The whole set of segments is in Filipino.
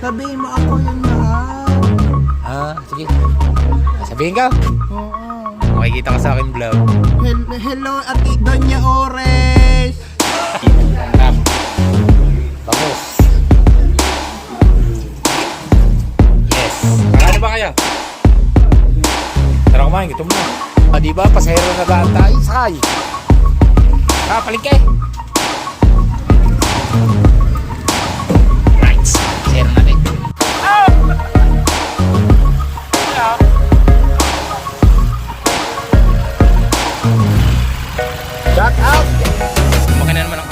Sabihin mo ako yung mahal. Ah, sige. Sabihin ka. Oo. Makikita ka sa akin vlog. Hello, hello Ate Doña Ores. Tap. Vamos. Yes. Ano ba kaya? Tara kumain, gutom na. Ah, di ba? Pasahero na daan tayo. Sakay. Ah, palingke. Shout out! Kumaki na naman ang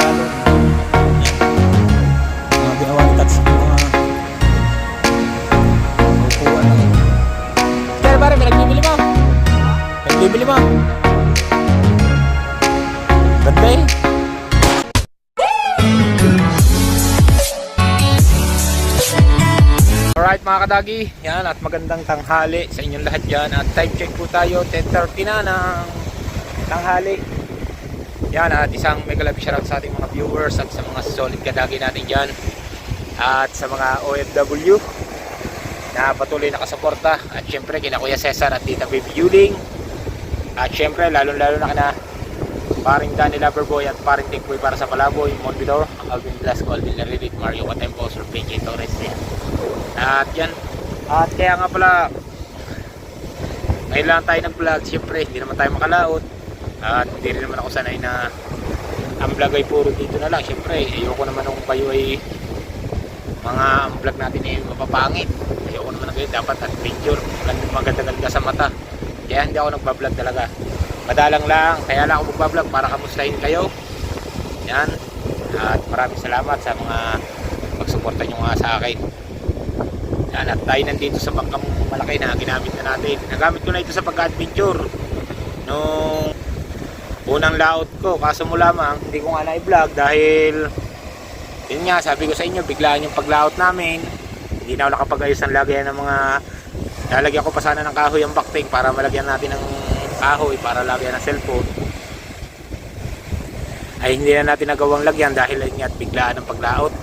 kadagi, yan at magandang tanghali sa inyong lahat dyan. At time check po tayo 10.30 na ng tanghali. Yan at isang mega love shoutout sa ating mga viewers at sa mga solid kadagi natin dyan. At sa mga OFW na patuloy nakasuporta. At syempre kina Kuya Cesar at Tita Baby Yuling. At syempre lalong lalo na kina paring Danny Loverboy at paring Tikboy para sa Palaboy Monvidor, Alvin Blasco, Alvin Larilit, Mario Catempo, Sir PJ Torres yan. at yan at kaya nga pala ngayon lang tayo ng vlog syempre hindi naman tayo makalaot at hindi rin naman ako sanay na ang vlog ay puro dito na lang. Siyempre, ayoko naman nung kayo ay mga ang vlog natin ay mapapangit. Ayoko naman ng ganyan. Dapat adventure. Maganda-ganda sa mata. Kaya hindi ako nagbablog talaga. Madalang lang. Kaya lang ako magbablog para kamustahin kayo. Yan. At maraming salamat sa mga pagsuporta nyo nga sa akin. Yan. At tayo nandito sa bangkang malaki na ginamit na natin. Nagamit ko na ito sa pag-adventure. Nung unang layout ko kaso mo lamang hindi ko nga na-vlog dahil yun nga sabi ko sa inyo biglaan yung pag-layout namin hindi na ako nakapag-ayos ng lagyan ng mga lalagyan ko pa sana ng kahoy ang backting para malagyan natin ng kahoy para lagyan ng cellphone. Ay hindi na natin nagawang lagyan dahil yun at biglaan ang pag-layout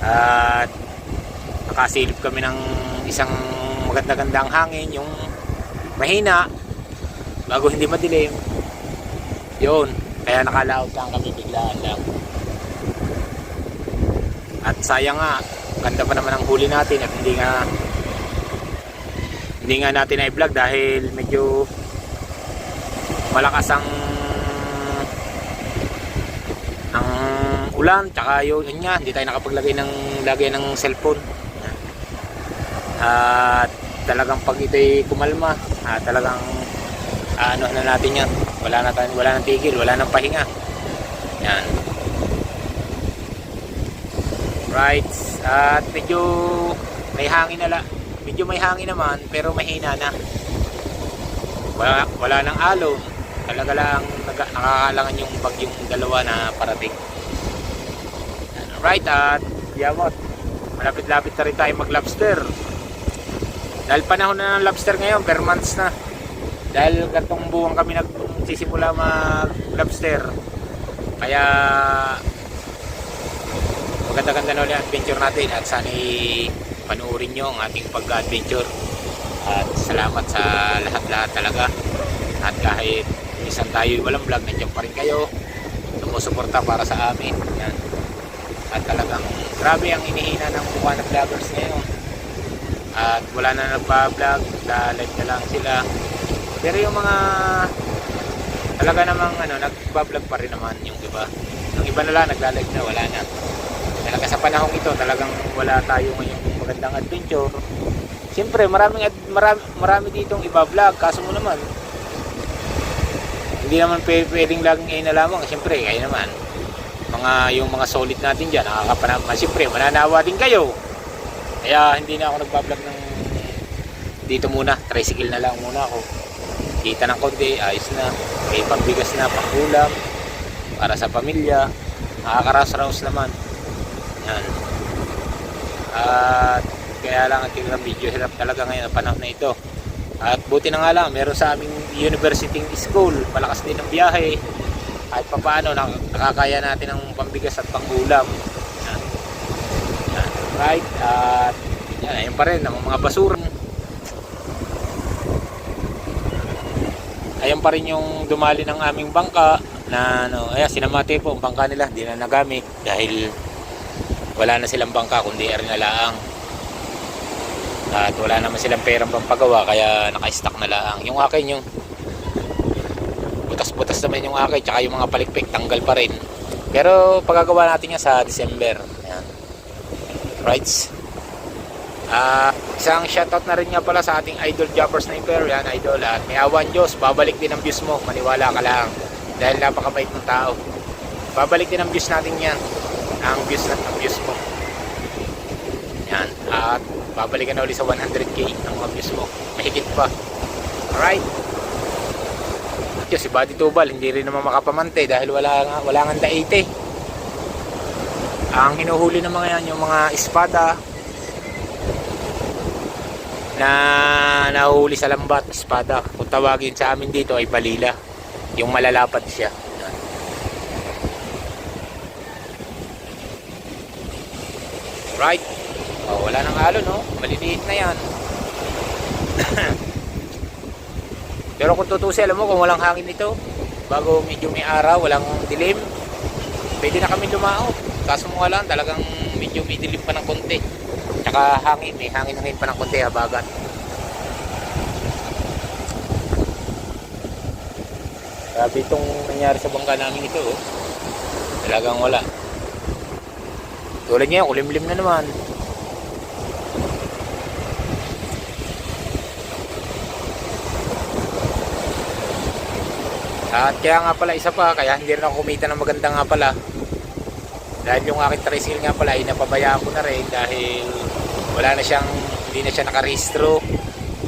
at nakasilip kami ng isang maganda-gandang hangin yung mahina bago hindi madilim. Yun kaya nakalaot lang kami biglaan lang. At sayang nga ganda pa naman ang huli natin at hindi nga hindi nga natin na-vlog dahil medyo malakas ang ang ulan tsaka yun, yun nga hindi tayo nakapaglagay ng lagay ng cellphone. At talagang pag ito'y kumalma at talagang ano na natin yan wala na tayo, wala nang tigil wala nang pahinga. Yan. Right. At medyo may hangin na la medyo may hangin naman pero mahina na. Wala, wala nang alon talaga lang naga, nakakalangan yung bagyong dalawa na parating. Right at yamot. Malapit-lapit na rin tayo mag lobster dahil panahon na ng lobster ngayon per months na. Dahil gantong buwan kami nagsisimula mag lobster kaya maganda-ganda na ulit ang adventure natin at sana panuorin nyo ang ating pag-adventure. At salamat sa lahat-lahat talaga. At kahit minsan tayo walang vlog nandiyan pa rin kayo sumusuporta para sa amin yan. at talagang grabe ang inihina ng mukha ng vloggers ngayon at wala na nagpa-vlog live na lang sila pero yung mga talaga namang ano, nagba-vlog pa rin naman yung iba. Yung iba na lang nagla-live na wala na. Talaga sa panahong ito, talagang wala tayo ngayong magandang adventure. Siyempre, maraming ad- marami, marami ditong iba-vlog kaso mo naman hindi naman pwede, pwedeng laging ngayon na lamang. Siyempre, kayo naman. Mga, yung mga solid natin dyan, nakakapanama. Siyempre, mananawa din kayo. Kaya hindi na ako nagbablog ng dito muna. Tricycle na lang muna ako kita ng konti, ayos na. May pambigas na, pangulam, para sa pamilya. Nakakaraos-raos naman. Yan. At kaya lang ang tingnan video hirap talaga ngayon ang panahon na ito. At buti na nga lang, meron sa aming university school, malakas din ang biyahe. Papaano, nak- nakakaya natin ang pambigas at pangulam. Right? At yan, ayun pa rin, ang mga basura. Ayun pa rin yung dumali ng aming bangka na ano, ayan, sinamate po ang bangka nila, hindi na nagamit dahil wala na silang bangka kundi air na laang. At wala naman silang perang pampagawa kaya naka-stock na laang. Yung akin yung butas-butas naman yung akin tsaka yung mga palikpik tanggal pa rin. Pero pagagawa natin yan sa December. Ayan. Rights. Ah, isang shoutout na rin nga pala sa ating idol Jumper Sniper, yan idol. At may awan Diyos, babalik din ang views mo, maniwala ka lang. Dahil napakabait ng tao. Babalik din ang views natin yan. Ang views na ang views mo. Yan. At babalik ka na ulit sa 100k ang mga views mo. Mahigit pa. Alright. Diyos, si Buddy Tubal, hindi rin naman makapamante dahil wala nga, wala nga daite. Ang hinuhuli ng mga yan, yung mga espada, na nahuli sa lambat, espada. Kung tawagin sa amin dito ay balila. Yung malalapad siya. Right. Wala nang halo, no? Maliliit na yan. Pero kung tutusin, alam mo, kung walang hangin ito, bago medyo may araw, walang dilim, pwede na kami lumao. Kaso mo lang, talagang medyo may dilim pa ng konti. Tsaka hangin, may hangin-hangin pa ng konti, habagat. Grabe itong nangyari sa bangka namin ito, oh. Talagang wala. Tulad niya, kulimlim na naman. At kaya nga pala isa pa, kaya hindi rin ako kumita ng maganda nga pala. Dahil yung aking tricycle nga pala, ay napabayaan ko na rin dahil wala na siyang, hindi na siya nakarehistro,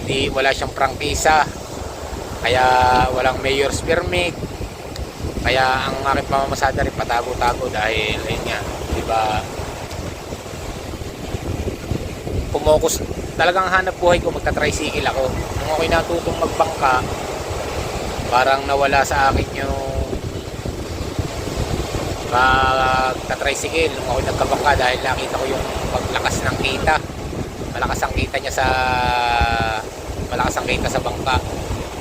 hindi, wala siyang prangkisa, kaya walang mayor's permit, kaya ang aking pamamasada rin patago-tago dahil, ayun nga, di ba, kumokus, talagang hanap buhay ko, magta-tricycle ako. Nung ako'y natutong magbangka, parang nawala sa akin yung pagka-tricycle nung ako'y nagkabangka dahil nakita ko yung paglakas ng kita. Malakas ang kita niya sa malakas ang kita sa bangka.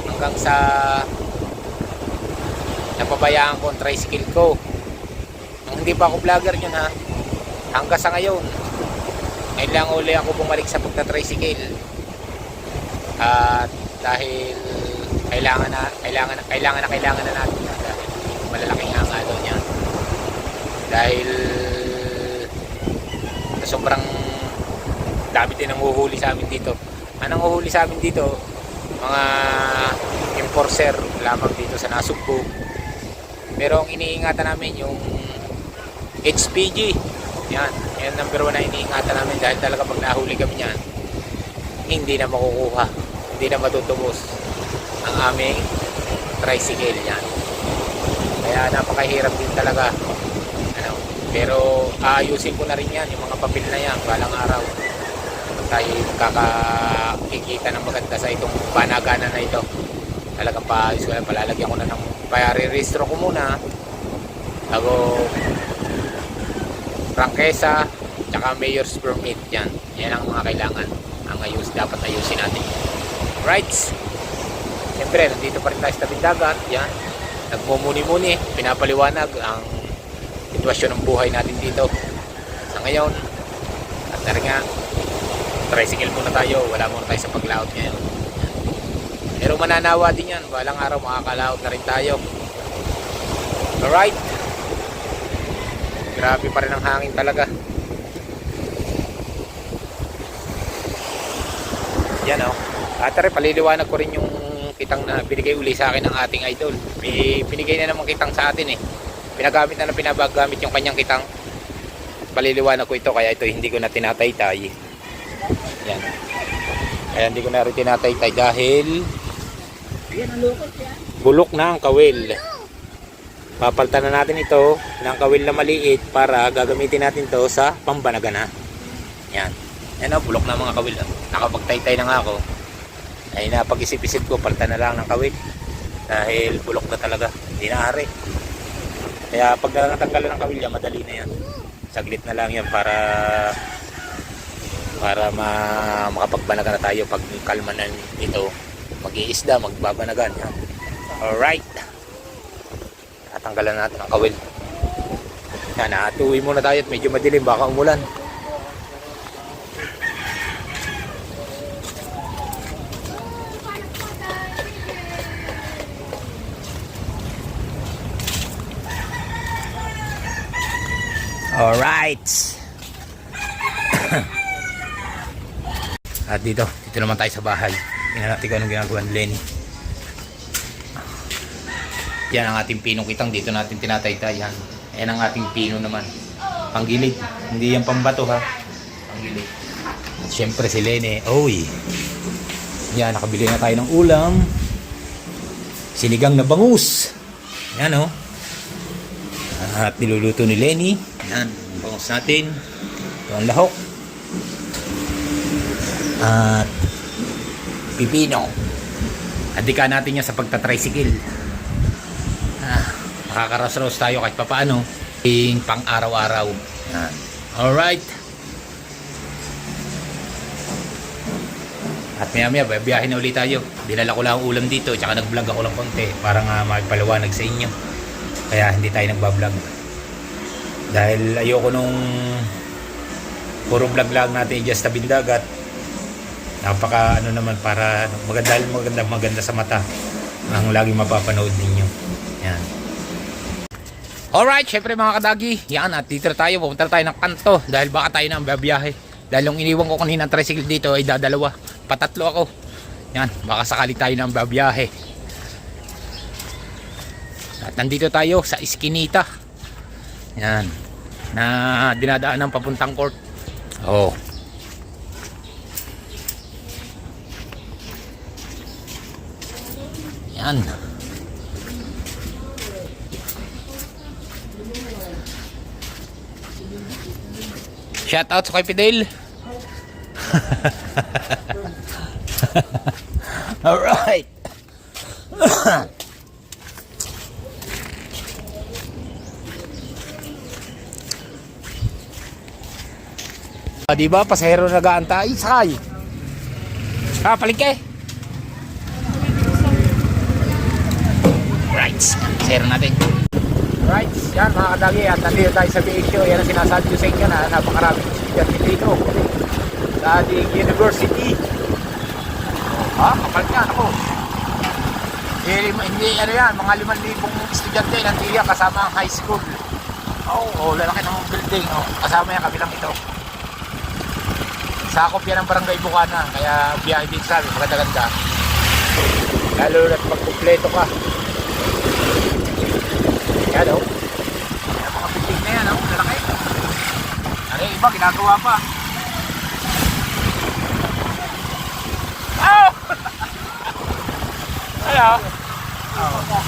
Hanggang sa napabayaan ko ang tricycle ko. Nung hindi pa ako vlogger yun ha? Hanggang sa ngayon ngayon lang uli ako bumalik sa pagta-tricycle. At dahil kailangan na kailangan na kailangan na kailangan na natin. Yan dahil malalaking hanga daw niya. Dahil sa sobrang dami din ang uhuli sa amin dito. Anong uhuli sa amin dito mga enforcer lamang dito sa Nasugbo pero ang iniingatan namin yung HPG yan yan number one na iniingatan namin dahil talaga pag nahuli kami yan hindi na makukuha hindi na matutubos ang aming tricycle yan kaya napakahirap din talaga ano, pero aayusin ko na rin yan yung mga papel na yan balang araw. Tayo kakakikita ng maganda sa itong panagana na ito. Talagang paayos ko na palalagyan ko na ng paya-re-registro ko muna bago prangkesa tsaka mayor's permit yan. Yan ang mga kailangan. Ang ayus dapat ayusin natin. Rights Siyempre, nandito pa rin tayo sa tabing dagat. Yan. Nagmumuni-muni, pinapaliwanag ang sitwasyon ng buhay natin dito. Sa ngayon, at tara nga, tricycle muna tayo. Wala muna tayo sa paglaot ngayon. Pero mananawa din yan. Walang araw makakalaot na rin tayo. Alright. Grabe pa rin ang hangin talaga. Yan o. Oh. At tara, paliliwanag ko rin yung kitang na binigay uli sa akin ng ating idol. May binigay na naman kitang sa atin eh. Pinagamit na na pinabagamit yung kanyang kitang. Paliliwanag ko ito kaya ito hindi ko na tinataytay. Yan. Kaya hindi ko na rin tinataytay dahil bulok na ang kawil. Papaltan na natin ito ng kawil na maliit para gagamitin natin to sa pambanaga na. Yan. Yan o, bulok na mga kawil. Nakapagtaytay na nga ako ay napag-isip-isip ko palitan na lang ng kawit dahil bulok na talaga. Hindi na ari. Kaya pag natanggalan ng kawilya madali na yan. Saglit na lang yan para para ma makapagbanagan na tayo pag kalma na ito. Mag-iisda, magbabanagan yan. alright. Tatanggalan natin ang kawil. Yan, natuwi muna tayo at medyo madilim. Baka umulan Alright. At dito, dito naman tayo sa bahay. Tingnan natin kung anong ginagawa ni Lenny. Yan ang ating pinong kitang dito natin tinataytayan. Yan ang ating pino naman. Panggilid. Hindi yan pambato ha. Panggilid. At syempre si Lenny. Oy. Yan, nakabili na tayo ng ulam. Sinigang na bangus. Yan oh. At niluluto ni Lenny. Yan, ang bangus natin. Ito ang lahok. At pipino. Adika natin yan sa pagtatricycle. Ah, makakaros-ros tayo kahit papaano. Yung pang araw-araw. Yan. Alright. At maya maya, biyahe na ulit tayo. Dinala ko lang ang ulam dito, tsaka nag-vlog ako lang konti para nga magpaliwanag sa inyo. Kaya hindi tayo nagbablog. Dahil ayoko nung puro vlog lang natin just tabing dagat. Napaka ano naman para maganda maganda maganda sa mata ang lagi mapapanood ninyo. Yan. Alright, syempre mga kadagi, yan at dito na tayo, pupunta na tayo ng kanto dahil baka tayo na ang babiyahe. Dahil yung iniwan ko kanina ng tricycle dito ay dadalawa, patatlo ako. Yan, baka sakali tayo na ang babiyahe. At nandito tayo sa Iskinita. Yan. Na dinadaan ng papuntang court. Oh. Yan. Shout out sa kay Fidel. Alright. Ah, di ba? Pasahero nag-aantay. Sakay. Ah, palingke. Right. Pasahero natin. Right. Yan mga kadagi. At nandito tayo sa BHO. Yan ang sinasabi ko sa inyo na napakaraming estudyante dito. Sa ating university. Ha? Kapal niya. Ako. Eh, hindi ano yan. Mga 5,000 estudyante nandito yan kasama ang high school. Oo, oh, lalaki ng building. Oh. Kasama yan kabilang ito. Sakop yan ng barangay Bukana. Kaya biyahe din sa amin. Maganda-ganda. Lalo na't magkumpleto ka. Yan o. Yan mga building na yan o. Lalaki. Ano yung iba ginagawa pa. Oh! Ano?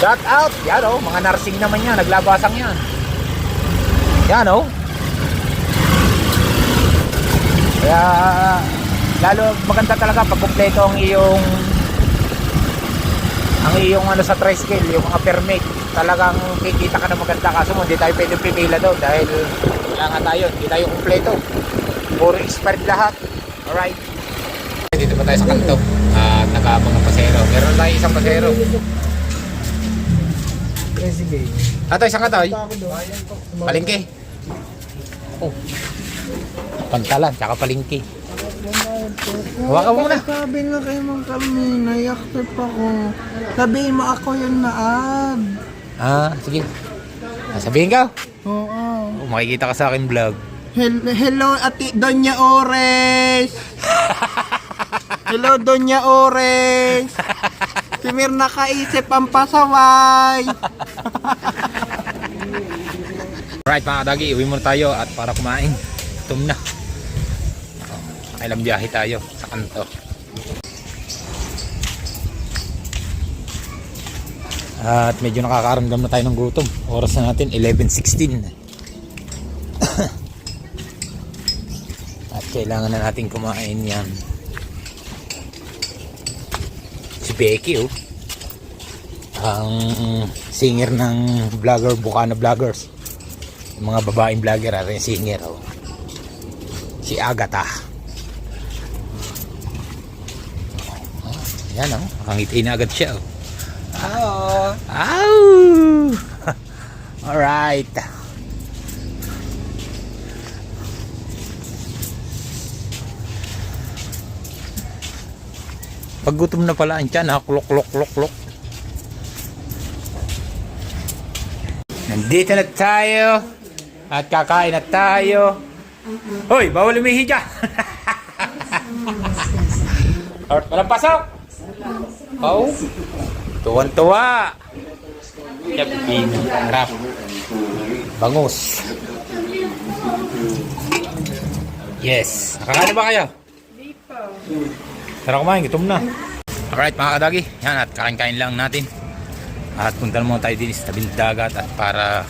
Shout out! Yan o. Mga nursing naman yan. Naglabasang yan. Yan oh. Kaya lalo maganda talaga pag kumpleto ang iyong ang iyong ano sa tricycle, yung mga permit. Talagang kikita ka na maganda kaso mo hindi tayo pwedeng pipila doon dahil wala nga tayo, hindi tayo kumpleto. Puro expired lahat. Alright. Dito pa tayo sa kanto at nakaabang ng pasero. Meron tayo isang pasero. Sige. Ato, isang katoy. Palingki. Oh. Pantalan, tsaka palingki. Hawakan mo muna. Sabi nga kay Mang Carmina, yaktip ako. Sabihin mo ako yung naad. Ah, sige. Ah, sabihin ka. Oo. Oh, makikita ka sa akin vlog. Hel- Hello, Ati Doña Ores. Hello, Doña Ores. Si Mir nakaisip ang pasaway. Alright mga kadagi, uwi muna tayo at para kumain. Gutom na. Oh, Kailang biyahe tayo sa kanto. At medyo nakakaramdam na tayo ng gutom. Oras na natin, 11.16. At kailangan na natin kumain yan. Si Becky oh. Ang singer ng vlogger, Bukana Vloggers. Yung mga babaeng vlogger at yung singer. Oh. Si Agatha. Oh, yan oh. Nakangiti na agad siya. Oh. Oo. Ow! Alright. Pag gutom na pala ang tiyan, ha? Klok, klok, klok, klok. Nandito na tayo. At kakain na tayo. Hoy, bawal umihi dyan. Alright, walang pasok. Oh. Tuwan-tuwa. Yapin. Harap. Bangus. Yes. Nakakain na ba kayo? Hindi pa. Tara kumain, gutom na. Alright mga kadagi, yan at kain-kain lang natin. At punta naman tayo din sa tabing dagat at para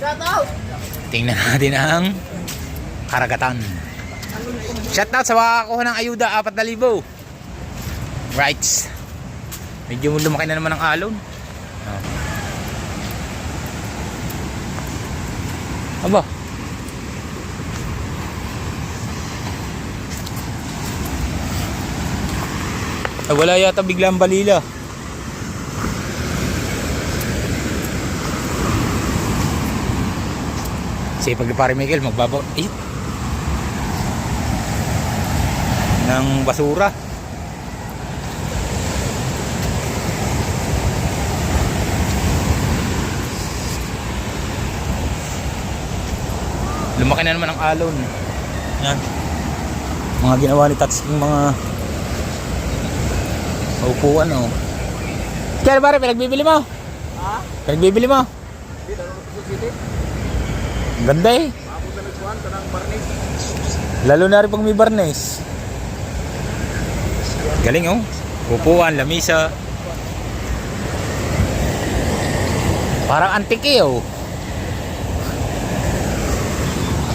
tingnan natin ang karagatan. Shout out sa makakuha ng ayuda, 4,000. Right. Medyo lumaki na naman ang alon. Oh. Aba. Ah, wala yata biglang balila. Sipag ni pare Miguel, magbabaw. Ayun. Ng basura. Lumaki na naman ang alon. Yan. Mga ginawa ni Tats yung mga upuan oh. Kaya pare, pinagbibili mo? Ha? Pinagbibili mo? Hindi, naroon ko sa city. Ang ganda eh. Lalo na rin pag may barnes. Galing oh. Upuan, lamisa. Parang antik eh oh.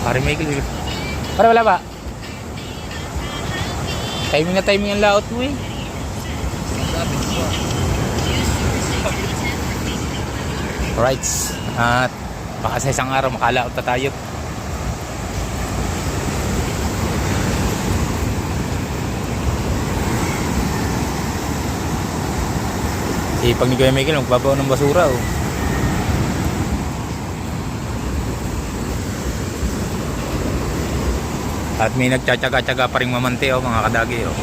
Pare Michael. Pare wala ba? Timing na timing ang laot mo eh. Alright. At baka sa isang araw makalaot na tayo. Eh, pag ni Kuya Michael, magbabaw ng basura, oh. At may nagtsatsaga-tsaga pa rin mamante, oh, mga kadagi, oh.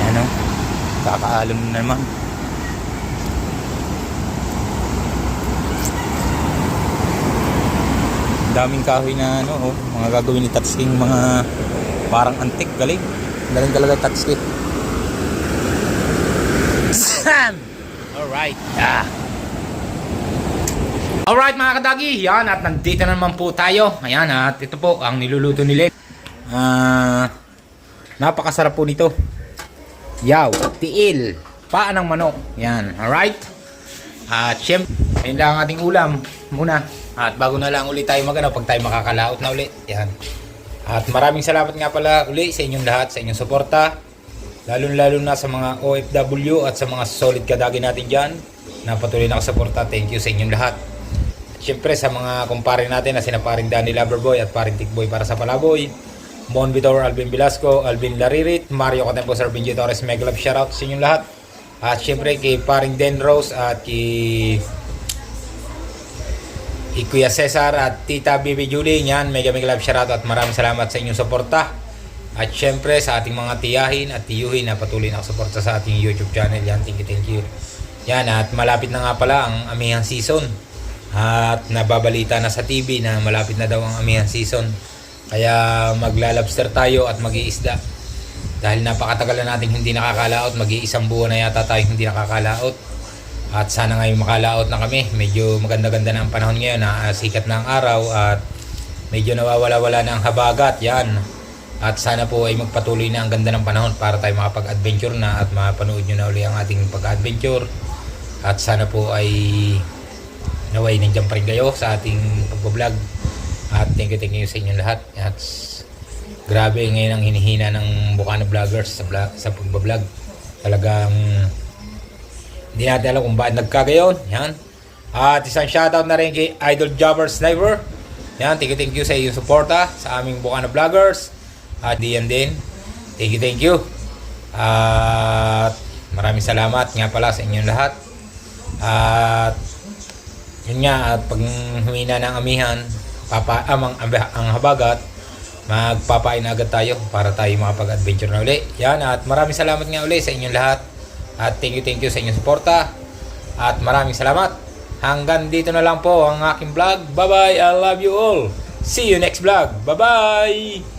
Yan, oh. Kakaalam na naman. daming kahoy na ano, oh, mga gagawin ni Tatsuking mga parang antik, galing. Galing talaga Tatsuki. Sam! Alright. Ah. Alright mga kadagi, yan at nandito na naman po tayo. Ayan at ito po ang niluluto ni Len. Ah, napakasarap po nito. Yaw, tiil, paa ng manok. Yan, alright. At syempre, ayun lang ang ating ulam muna. At bago na lang ulit tayo magano pag tayo makakalaot na ulit. Yan. At maraming salamat nga pala uli sa inyong lahat, sa inyong suporta. Lalo-lalo na sa mga OFW at sa mga solid kadagi natin dyan na patuloy na suporta. Thank you sa inyong lahat. At syempre sa mga kumpare natin na sina paring Danny Loverboy at paring Tikboy para sa Palaboy. Mon Vitor, Alvin Velasco, Alvin Laririt, Mario Catempo, Sir Benji Torres, Mega Love shoutout sa inyong lahat. At syempre kay paring Den Rose at kay kay Kuya Cesar at Tita Bibi Julie, yan, mega mega love shoutout at maraming salamat sa inyong suporta. At syempre sa ating mga tiyahin at tiyuhin na patuloy na suporta sa ating YouTube channel, yan, thank you, thank you. Yan, at malapit na nga pala ang amihang season. At nababalita na sa TV na malapit na daw ang amihang season. Kaya maglalobster tayo at mag-iisda. Dahil napakatagal na natin hindi nakakalaot, mag-iisang buwan na yata tayo hindi nakakalaot. At sana ngayon makalaot na kami. Medyo maganda-ganda na ang panahon ngayon. Na sikat na ang araw at medyo nawawala-wala na ang habagat. Yan. At sana po ay magpatuloy na ang ganda ng panahon para tayo makapag-adventure na at mapanood nyo na uli ang ating pag-adventure. At sana po ay naway nandiyan pa rin kayo sa ating pag-vlog. At thank you, thank you sa inyong lahat. At Grabe ngayon ang hinihina ng Bukana Vloggers sa, vlog, sa pagbablog. Talagang hindi natin alam kung bakit nagkagayon. Yan. At isang shoutout na rin kay Idol Jobber Sniper. Yan, thank you, thank you sa iyong suporta sa aming Bukana Vloggers. At diyan din. Thank you, thank you. At maraming salamat nga pala sa inyong lahat. At yun nga, at pag humina ng amihan, papa, amang, ang, ang habagat, magpapain agad tayo para tayo makapag-adventure na uli. Yan, at maraming salamat nga uli sa inyong lahat. At thank you, thank you sa inyong suporta. At maraming salamat. Hanggang dito na lang po ang aking vlog. Bye-bye. I love you all. See you next vlog. Bye-bye.